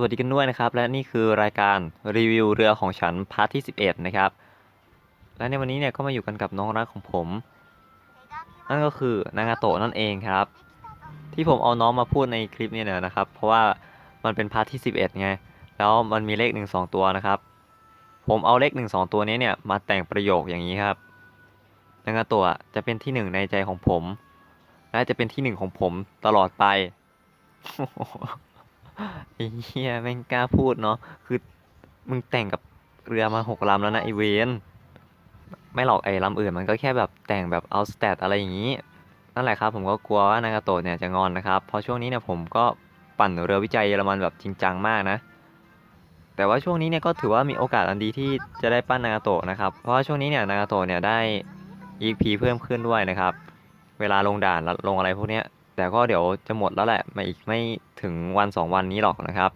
วัสดีกันด้วยนะครับ และนี่คือรายการรีวิวเรือของฉันพาร์ทที่ 11 นะครับ และในวันนี้เนี่ยก็มาอยู่กันกับน้องรักของผม นั่นก็คือนางาโตะนั่นเองครับ ที่ผมเอาน้องมาพูดในคลิปเนี่ยนะครับ เพราะว่ามันเป็นพาร์ทที่ 11 ไง แล้วมันมีเลข 1 2 ตัวนะครับ ผมเอาเลข 1 2 ตัวนี้เนี่ยมาแต่งประโยคอย่างนี้ครับนางาโตะจะเป็นที่หนึ่งในใจของผม และจะเป็นที่หนึ่งของผมตลอดไป ไอ้เหี้ยแม่งกล้าพูดเนาะคือมึงแต่งกับเรือมาหกลำแล้วนะไอเวนไม่หรอกไอ้ลำอื่นมันก็แค่แบบแต่งแบบเอาสเตตอะไรอย่างนี้นั่นแหละครับ ผมก็กลัวว่านางาโตะเนี่ยจะงอนนะครับเพราะช่วงนี้เนี่ยผมก็ปั่นเรือวิจัยเยอรมันแบบจริงจังมากนะ แต่ว่าช่วงนี้เนี่ยก็ถือว่ามีโอกาสอันดีที่จะได้ปั้นนางาโตะนะครับเพราะว่าช่วงนี้เนี่ยนางาโตะเนี่ยได้ EP เพิ่มขึ้นด้วยนะครับ เวลาลงด่านแล้วลงอะไรพวกเนี้ย แต่ก็เดี๋ยวจะหมดแล้วแหละมาอีกไม่ถึงวันสองวันนี้หรอกนะครับ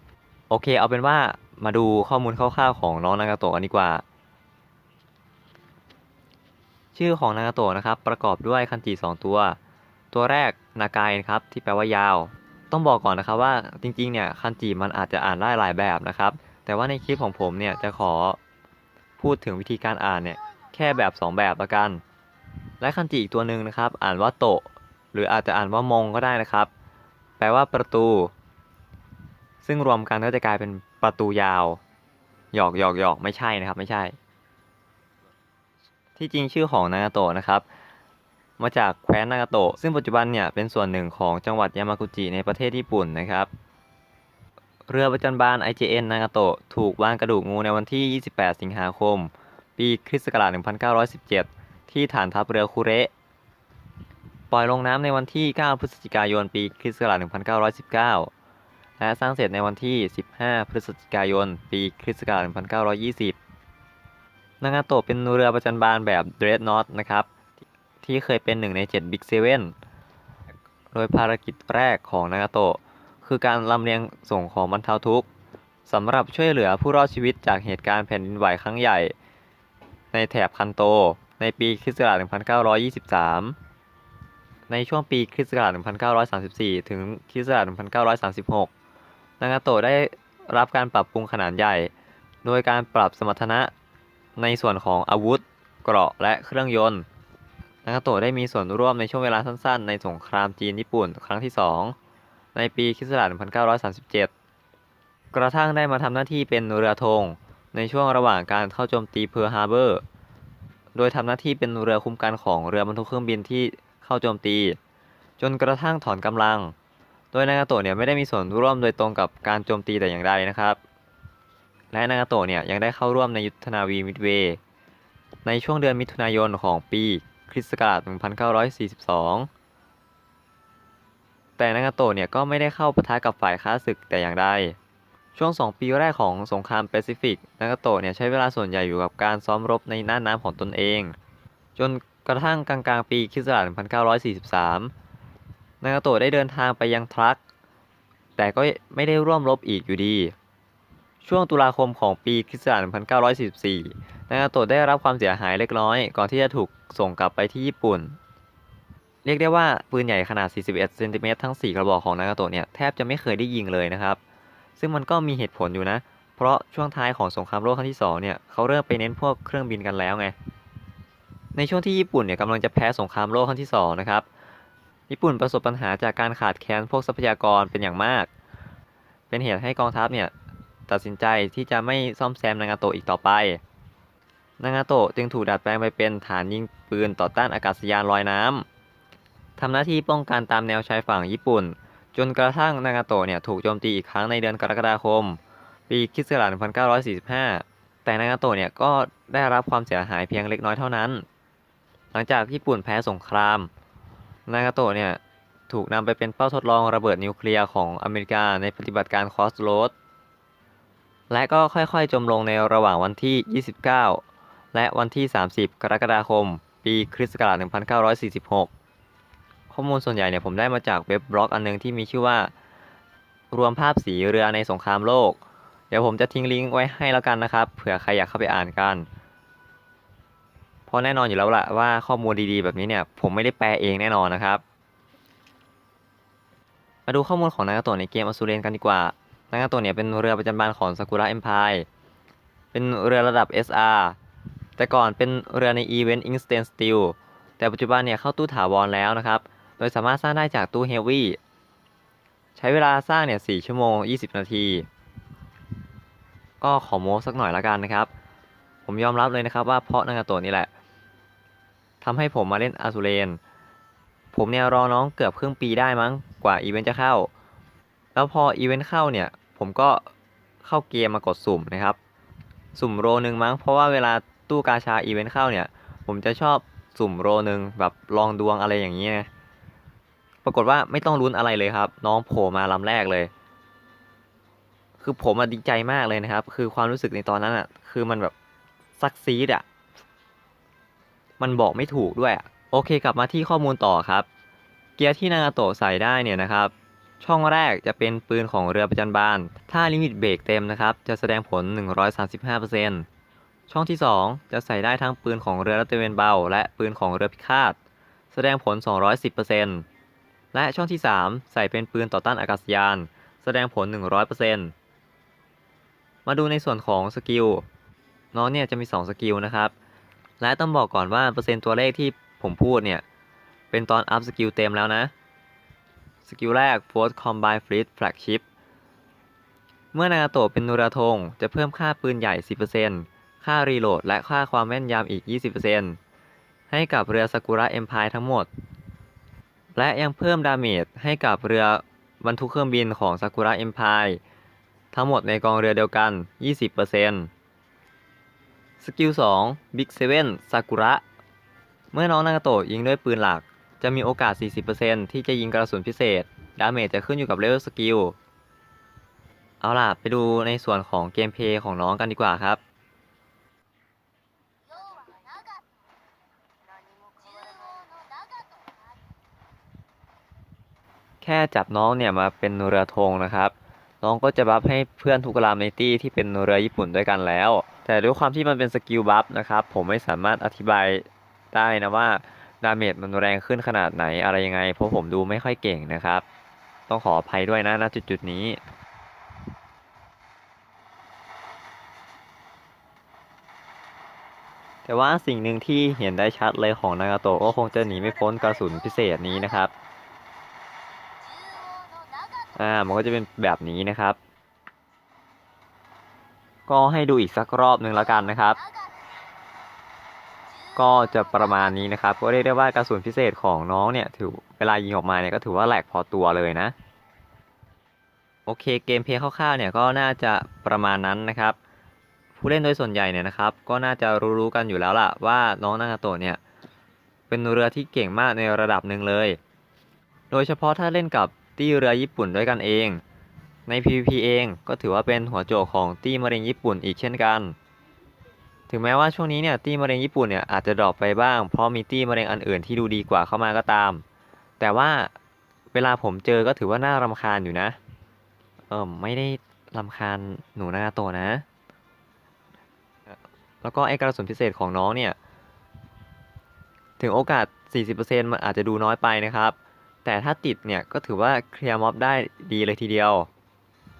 โอเค เอาเป็นว่ามาดูข้อมูลคร่าวๆของน้องนางาโตะกันดีกว่า ชื่อของนางาโตะนะครับ ประกอบด้วยคันจิสองตัว ตัวแรกนากายนะครับที่แปลว่ายาว ต้องบอกก่อนนะครับว่าจริงๆเนี่ยคันจิมันอาจจะอ่านได้หลายแบบนะครับ แต่ว่าในคลิปของผมเนี่ยจะขอพูดถึงวิธีการอ่านเนี่ยแค่แบบ 2 แบบละกัน และคันจิอีกตัวหนึ่งนะครับ อ่านว่าโตะ หรืออาจจะอ่านว่ามงก็ได้นะครับ แปลว่าประตู ซึ่งรวมกันก็จะกลายเป็นประตูยาว หยอกหยอกหยอกไม่ใช่นะครับ ไม่ใช่ ที่จริงชื่อของนางาโตะนะครับ มาจากแคว้นนางาโตะซึ่งปัจจุบันเนี่ยเป็นส่วนหนึ่งของจังหวัดยามากุจิในประเทศญี่ปุ่นนะครับ เรือประจันบาน IJN นางาโตะถูกวางกระดูกงูในวันที่ 28 สิงหาคม ปีคริสต์ศักราช1917 ที่ฐานทัพเรือคุเระ ปล่อยลงน้ำในวันที่ 9 พฤศจิกายน ปีคริสต์ศักราช1919 และสร้างเสร็จในวันที่ 15 พฤศจิกายน ปีคริสต์ศักราช1920 นางาโตะเป็นเรือประจันบานแบบ Dreadnought นะครับ ที่เคยเป็นหนึ่งใน7 Big Seven โดยภารกิจแรกของนางาโตะคือการลำเลียงส่งของบรรเทาทุกข์สำหรับช่วยเหลือผู้รอดชีวิตจากเหตุการณ์แผ่นดินไหวครั้งใหญ่ ในแถบคันโต ในปีคริสต์ศักราช1923 ในช่วงปีคริสต์ศักราช 1934 ถึงคริสต์ศักราช 1936 นางาโตะได้รับการปรับปรุงขนาดใหญ่ โดยการปรับสมรรถนะในส่วนของอาวุธ เกราะและเครื่องยนต์ นางาโตะได้มีส่วนร่วมในช่วงเวลาสั้นๆ ในสงครามจีนญี่ปุ่นครั้งที่ 2 ในปีคริสต์ศักราช 1937 กระทั่งได้มาทำหน้าที่เป็นเรือธงในช่วงระหว่างการเข้าโจมตีเพิร์ฮาร์เบอร์ โดยทำหน้าที่เป็นเรือคุ้มกันของเรือบรรทุกเครื่องบินที่ เข้าโจมตี จนกระทั่งถอนกำลัง โดยนางาโตะเนี่ยไม่ได้มีส่วนร่วมโดยตรงกับการโจมตีแต่อย่างใดนะครับ และนางาโตะเนี่ยยังได้เข้าร่วมในยุทธนาวีมิดเวย์ในช่วงเดือนมิถุนายนของปีคริสต์ศักราช 1942 แต่นางาโตะเนี่ยก็ไม่ได้เข้าปะทะกับฝ่ายค้าศึกแต่อย่างใด ช่วง 2 ปีแรกของสงครามแปซิฟิก นางาโตะเนี่ยใช้เวลาส่วนใหญ่อยู่กับการซ้อมรบในน่านน้ำของตนเอง จน กระทั่งกลางๆ ปีคริสตศักราช1943 นางาโตะได้เดินทางไปยังทรัคแต่ก็ไม่ได้ร่วมรบอีกอยู่ดี ช่วงตุลาคมของปีคศ1944 นางาโตะได้รับความเสียหายเล็กน้อย ก่อนที่จะถูกส่งกลับไปที่ญี่ปุ่น เรียกได้ว่าปืนใหญ่ขนาด 41 เซนติเมตรทั้ง 4 กระบอกของนางาโตะเนี่ยแทบจะไม่เคยได้ยิงเลยนะครับ ซึ่งมันก็มีเหตุผลอยู่นะ เพราะช่วงท้ายของสงครามโลกครั้งที่ 2 เนี่ยเขาเริ่มไปเน้นพวกเครื่องบินกันแล้วไง ในช่วงที่ญี่ปุ่นเนี่ยกำลังจะแพ้สงครามโลกครั้งที่2นะครับญี่ปุ่นประสบปัญหาจากการขาดแคลนพวกทรัพยากรเป็นอย่างมาก เป็นเหตุให้กองทัพเนี่ยตัดสินใจที่จะไม่ซ่อมแซมนางาโตะอีกต่อไป นางาโตะจึงถูกดัดแปลงไปเป็นฐานยิงปืนต่อต้านอากาศยานลอยน้ำทำหน้าที่ป้องกันตามแนวชายฝั่งญี่ปุ่น จนกระทั่งนางาโตะเนี่ยถูกโจมตีอีกครั้งในเดือนกรกฎาคม ปีคริสต์ศักราช1945 แต่นางาโตะเนี่ยก็ได้รับความเสียหายเพียงเล็กน้อยเท่านั้น หลังจากญี่ปุ่นแพ้สงคราม นางาโตะเนี่ยถูกนำไปเป็นเป้าทดลองระเบิดนิวเคลียร์ของอเมริกาในปฏิบัติการคอสโรดและก็ค่อยๆ จมลงในระหว่างวันที่ 29 และวันที่ 30 กรกฎาคม ปีคริสต์ศักราช1946 ข้อมูลส่วนใหญ่เนี่ยผมได้มาจากเว็บบล็อกอันนึงที่มีชื่อว่า รวมภาพสีเรือในสงครามโลก เดี๋ยวผมจะทิ้งลิงก์ไว้ให้แล้วกันนะครับ เผื่อใครอยากเข้าไปอ่านกัน เพราะแน่นอนอยู่แล้วล่ะว่าข้อมูลดีๆ แบบนี้เนี่ยผมไม่ได้แปลเองแน่นอนนะครับ มาดูข้อมูลของนางาโตะในเกมอสูเรนกันดีกว่านางาโตะเนี่ยเป็นเรือประจำบานของซากุระเอ็มพายเป็นเรือระดับ SR แต่ก่อนเป็นเรือในอีเวนต์อิงสเตนสตีลแต่ปัจจุบันเนี่ยเข้าตู้ถาวรแล้วนะครับ โดยสามารถสร้างได้จากตู้เฮฟวี่ใช้เวลาสร้างเนี่ย 4 ชั่วโมง 20 นาที ก็ขอโม้สักหน่อยละกันนะครับ ผมยอมรับเลยนะครับว่าเพราะนางาโตะนี่แหละ ทำให้ผมมาเล่นอาซูเรน ผมเนี่ยรอน้องเกือบครึ่งปีได้มั้งกว่าอีเวนต์จะเข้า แล้วพออีเวนต์เข้าเนี่ย ผมก็เข้าเกมมากดสุ่มนะครับ สุ่มโรนึงมั้ง เพราะว่าเวลาตู้กาชาอีเวนต์เข้าเนี่ย ผมจะชอบสุ่มโรนึงแบบลองดวงอะไรอย่างนี้ไงปรากฏว่าไม่ต้องลุ้นอะไรเลยครับ น้องโผล่มาลำแรกเลย คือผมดีใจมากเลยนะครับ คือความรู้สึกในตอนนั้นอะคือมันแบบซักซีดอะ มันบอกไม่ถูกด้วยอะโอเค กลับมาที่ข้อมูลต่อครับ เกียร์ที่นางาโตะใส่ได้เนี่ยนะครับ ช่องแรกจะเป็นปืนของเรือประจันบาน ถ้าลิมิตเบรกเต็มนะครับ จะแสดงผล 135%ช่องที่ 2 จะใส่ได้ทั้งปืนของเรือรัตเวนเบา และปืนของเรือพิฆาต แสดงผล 210%และช่องที่ 3 ใส่เป็นปืนต่อต้านอากาศยาน แสดงผล 100%มาดูในส่วนของสกิลน้องเนี่ยจะมี 2 สกิลนะครับ และต้องบอกก่อนว่าเปอร์เซ็นต์ตัวเลขที่ผมพูดเนี่ย เป็นตอนอัพสกิลเต็มแล้วนะ สกิลแรก Force Combine Fleet Flagship เมื่อนางาโตะเป็นนูราธง จะเพิ่มค่าปืนใหญ่ 10%ค่ารีโหลด และค่าความแม่นยำอีก 20%ให้กับเรือซากุระเอ็มพายทั้งหมด และยังเพิ่มดาเมจให้กับเรือบรรทุกเครื่องบินของซากุระเอ็มพายทั้งหมดในกองเรือเดียวกัน 20% สกิล2 Big 7ซากุระเมื่อน้องนากาโตะยิงด้วยปืนหลัก จะมีโอกาส 40%ที่จะยิงกระสุนพิเศษ ดาเมจจะขึ้นอยู่กับเลเวลสกิล เอาล่ะ ไปดูในส่วนของเกมเพย์ของน้องกันดีกว่าครับ แค่จับน้องเนี่ยมาเป็นเรือธงนะครับ น้องก็จะบัฟให้เพื่อนทุกลามในตี้ที่เป็นเรือญี่ปุ่นด้วยกันแล้ว แต่ด้วยความที่มันเป็นสกิลบัฟนะครับผมไม่สามารถอธิบายได้นะว่าดาเมจมันแรงขึ้นขนาดไหนอะไรยังไง เพราะผมดูไม่ค่อยเก่งนะครับ ต้องขออภัยด้วยนะณจุดจุดนี้แต่ว่าสิ่งหนึ่งที่เห็นได้ชัดเลยของนากาโตะก็คงจะหนีไม่พ้นกระสุนพิเศษนี้นะครับ อ่ามันก็จะเป็นแบบนี้นะครับ ก็ให้ดูอีกสักรอบหนึ่งแล้วกันนะครับ ก็จะประมาณนี้นะครับ ก็เรียกได้ว่ากระสุนพิเศษของน้องเนี่ยถือเวลายิงออกมาเนี่ยก็ถือว่าแหลกพอตัวเลยนะ โอเคเกมเพลย์คร่าวๆเนี่ยก็น่าจะประมาณนั้นนะครับผู้เล่นโดยส่วนใหญ่เนี่ยนะครับก็น่าจะรู้ๆกันอยู่แล้วล่ะว่าน้องนางาโตะเนี่ยเป็นเรือที่เก่งมากในระดับหนึ่งเลย โดยเฉพาะถ้าเล่นกับ ตี้เรือญี่ปุ่นด้วยกันเอง ใน PVP เองก็ถือว่าเป็นหัวโจกของตี้มะเร็งญี่ปุ่นอีกเช่นกัน ถึงแม้ว่าช่วงนี้เนี่ยตี้มะเร็งญี่ปุ่นเนี่ยอาจจะดรอปไปบ้างเพราะมีตี้มะเร็งอันอื่นที่ดูดีกว่าเข้ามาก็ตาม แต่ว่าเวลาผมเจอก็ถือว่าน่ารำคาญอยู่นะ เออไม่ได้รำคาญหนูนาโตนะ แล้วก็ไอกระสุนพิเศษของน้องเนี่ย ถึงโอกาส 40%มันอาจจะดูน้อยไปนะครับ แต่ถ้าติดเนี่ยก็ถือว่าเคลียร์ม็อบได้ดีเลยทีเดียว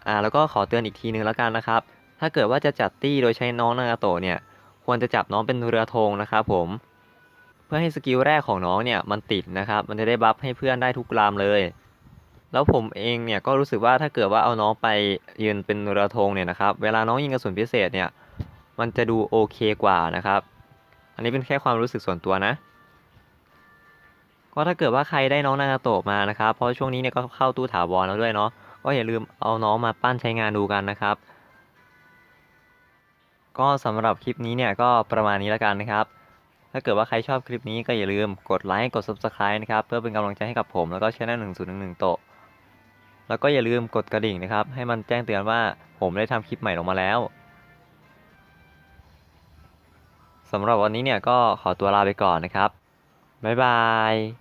อ่าแล้วก็ขอเตือนอีกทีนึงแล้วกันนะครับ ถ้าเกิดว่าจะจัดตี้โดยใช้น้องนางาโตะเนี่ย ควรจะจับน้องเป็นเรือธงนะครับผม เพื่อให้สกิลแรกของน้องเนี่ยมันติดนะครับ มันจะได้บัฟให้เพื่อนได้ทุกลำเลย แล้วผมเองเนี่ยก็รู้สึกว่าถ้าเกิดว่าเอาน้องไปยืนเป็นเรือธงเนี่ยนะครับ เวลาน้องยิงกระสุนพิเศษเนี่ย มันจะดูโอเคกว่านะครับ อันนี้เป็นแค่ความรู้สึกส่วนตัวนะ ก็ถ้าเกิดว่าใครได้น้องนางาโตะมานะครับ เพราะช่วงนี้เนี่ยก็เข้าตู้ถาวรแล้วด้วยเนาะ ก็อย่าลืมเอาน้องมาปั้นใช้งานดูกันนะครับ ก็สำหรับคลิปนี้เนี่ยก็ประมาณนี้แล้วกันนะครับ ถ้าเกิดว่าใครชอบคลิปนี้ก็อย่าลืมกดไลค์ กด Subscribe นะครับ เพื่อเป็นกำลังใจให้กับผมแล้วก็ช่อง1011โตะแล้วก็อย่าลืมกดกระดิ่งนะครับ ให้มันแจ้งเตือนว่าผมได้ทำคลิปใหม่ลงมาแล้วสำหรับวันนี้เนี่ยก็ขอตัวลาไปก่อนนะครับ บ๊ายบาย